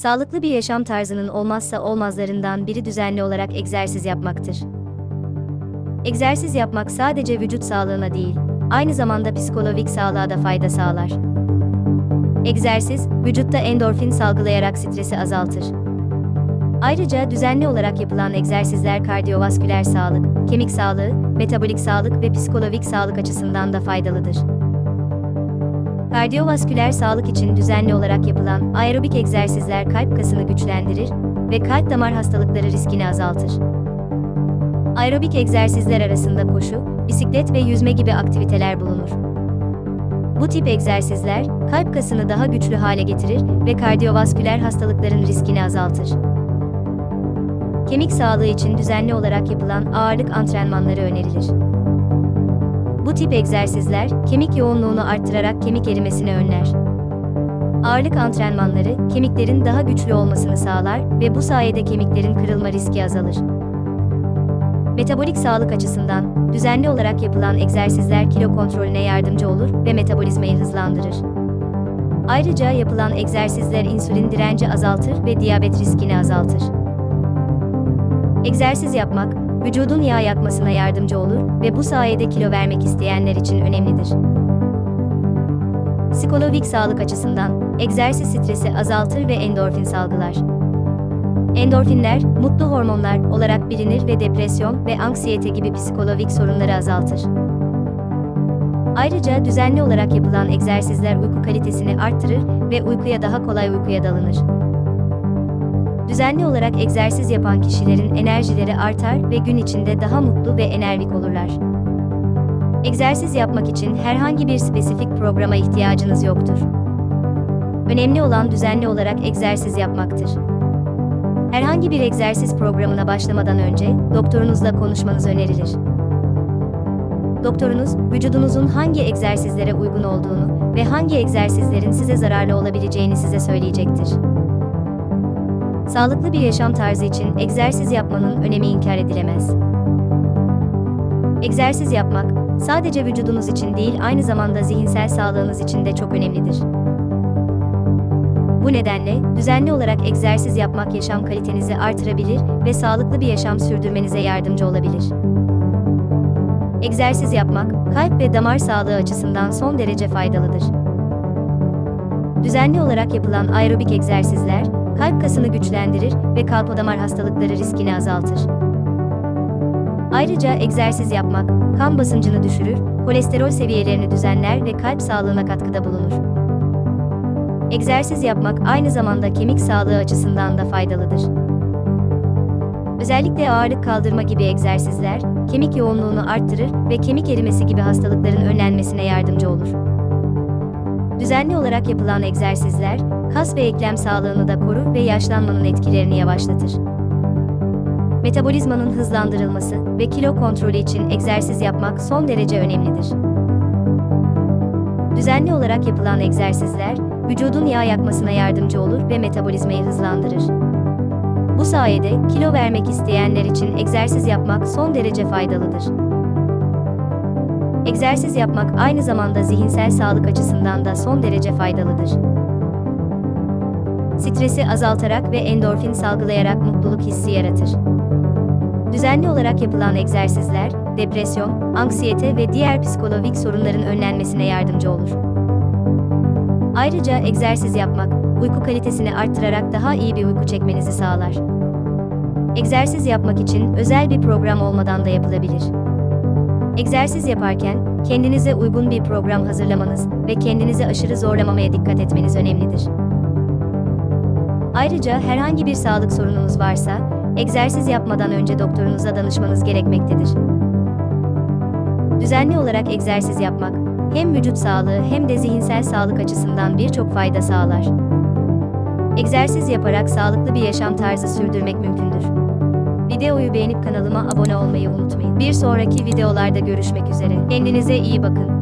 Sağlıklı bir yaşam tarzının olmazsa olmazlarından biri düzenli olarak egzersiz yapmaktır. Egzersiz yapmak sadece vücut sağlığına değil, aynı zamanda psikolojik sağlığa da fayda sağlar. Egzersiz, vücutta endorfin salgılayarak stresi azaltır. Ayrıca düzenli olarak yapılan egzersizler kardiyovasküler sağlık, kemik sağlığı, metabolik sağlık ve psikolojik sağlık açısından da faydalıdır. Kardiyovasküler sağlık için düzenli olarak yapılan aerobik egzersizler kalp kasını güçlendirir ve kalp damar hastalıkları riskini azaltır. Aerobik egzersizler arasında koşu, bisiklet ve yüzme gibi aktiviteler bulunur. Bu tip egzersizler kalp kasını daha güçlü hale getirir ve kardiyovasküler hastalıkların riskini azaltır. Kemik sağlığı için düzenli olarak yapılan ağırlık antrenmanları önerilir. Bu tip egzersizler kemik yoğunluğunu arttırarak kemik erimesini önler. Ağırlık antrenmanları kemiklerin daha güçlü olmasını sağlar ve bu sayede kemiklerin kırılma riski azalır. Metabolik sağlık açısından düzenli olarak yapılan egzersizler kilo kontrolüne yardımcı olur ve metabolizmayı hızlandırır. Ayrıca yapılan egzersizler insülin direnci azaltır ve diyabet riskini azaltır. Egzersiz yapmak, vücudun yağ yakmasına yardımcı olur ve bu sayede kilo vermek isteyenler için önemlidir. Psikolojik sağlık açısından egzersiz stresi azaltır ve endorfin salgılar. Endorfinler, mutlu hormonlar olarak bilinir ve depresyon ve anksiyete gibi psikolojik sorunları azaltır. Ayrıca düzenli olarak yapılan egzersizler uyku kalitesini arttırır ve uykuya daha kolay uykuya dalınır. Düzenli olarak egzersiz yapan kişilerin enerjileri artar ve gün içinde daha mutlu ve enerjik olurlar. Egzersiz yapmak için herhangi bir spesifik programa ihtiyacınız yoktur. Önemli olan düzenli olarak egzersiz yapmaktır. Herhangi bir egzersiz programına başlamadan önce doktorunuzla konuşmanız önerilir. Doktorunuz, vücudunuzun hangi egzersizlere uygun olduğunu ve hangi egzersizlerin size zararlı olabileceğini size söyleyecektir. Sağlıklı bir yaşam tarzı için egzersiz yapmanın önemi inkar edilemez. Egzersiz yapmak sadece vücudunuz için değil aynı zamanda zihinsel sağlığınız için de çok önemlidir. Bu nedenle düzenli olarak egzersiz yapmak yaşam kalitenizi artırabilir ve sağlıklı bir yaşam sürdürmenize yardımcı olabilir. Egzersiz yapmak kalp ve damar sağlığı açısından son derece faydalıdır. Düzenli olarak yapılan aerobik egzersizler kalp kasını güçlendirir ve kalp damar hastalıkları riskini azaltır. Ayrıca egzersiz yapmak kan basıncını düşürür, kolesterol seviyelerini düzenler ve kalp sağlığına katkıda bulunur. Egzersiz yapmak aynı zamanda kemik sağlığı açısından da faydalıdır. Özellikle ağırlık kaldırma gibi egzersizler, kemik yoğunluğunu arttırır ve kemik erimesi gibi hastalıkların önlenmesine yardımcı olur. Düzenli olarak yapılan egzersizler, kas ve eklem sağlığını da korur ve yaşlanmanın etkilerini yavaşlatır. Metabolizmanın hızlandırılması ve kilo kontrolü için egzersiz yapmak son derece önemlidir. Düzenli olarak yapılan egzersizler, vücudun yağ yakmasına yardımcı olur ve metabolizmayı hızlandırır. Bu sayede kilo vermek isteyenler için egzersiz yapmak son derece faydalıdır. Egzersiz yapmak aynı zamanda zihinsel sağlık açısından da son derece faydalıdır. Stresi azaltarak ve endorfin salgılayarak mutluluk hissi yaratır. Düzenli olarak yapılan egzersizler, depresyon, anksiyete ve diğer psikolojik sorunların önlenmesine yardımcı olur. Ayrıca egzersiz yapmak, uyku kalitesini arttırarak daha iyi bir uyku çekmenizi sağlar. Egzersiz yapmak için özel bir program olmadan da yapılabilir. Egzersiz yaparken kendinize uygun bir program hazırlamanız ve kendinizi aşırı zorlamamaya dikkat etmeniz önemlidir. Ayrıca herhangi bir sağlık sorununuz varsa, egzersiz yapmadan önce doktorunuza danışmanız gerekmektedir. Düzenli olarak egzersiz yapmak, hem vücut sağlığı hem de zihinsel sağlık açısından birçok fayda sağlar. Egzersiz yaparak sağlıklı bir yaşam tarzı sürdürmek mümkündür. Videoyu beğenip kanalıma abone olmayı unutmayın. Bir sonraki videolarda görüşmek üzere. Kendinize iyi bakın.